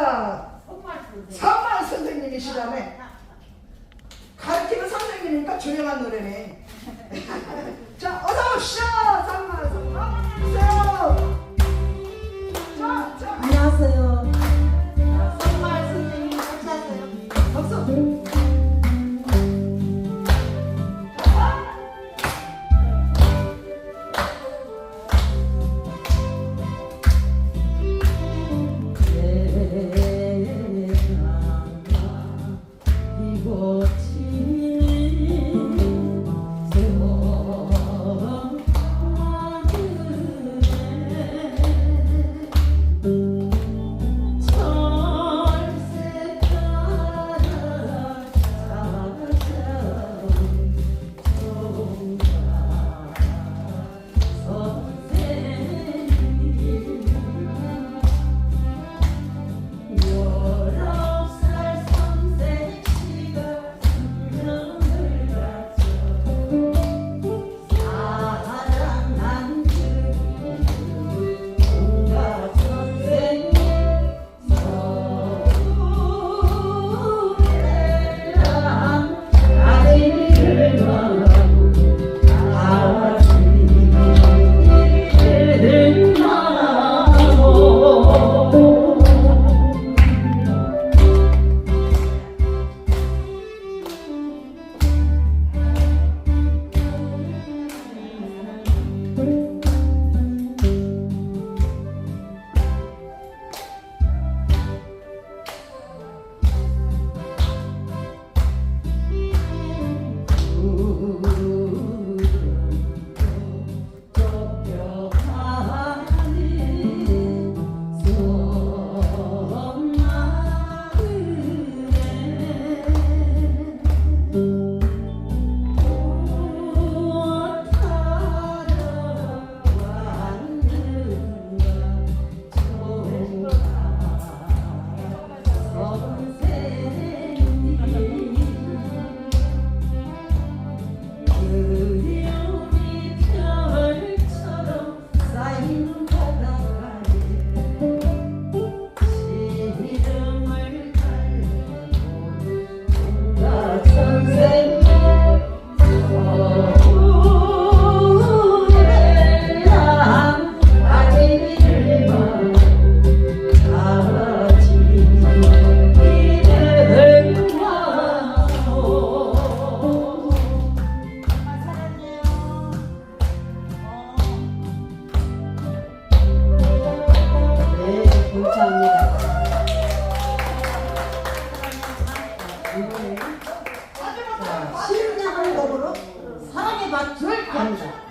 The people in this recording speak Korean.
자, 선만 선생님이시다네. 가르치는 선생님이니까 조용한 노래네. 자, 어서 오시죠. 선만 선만. 안 Ooh. 자, 시인의 한곡으로 사랑의 밭을 걷자.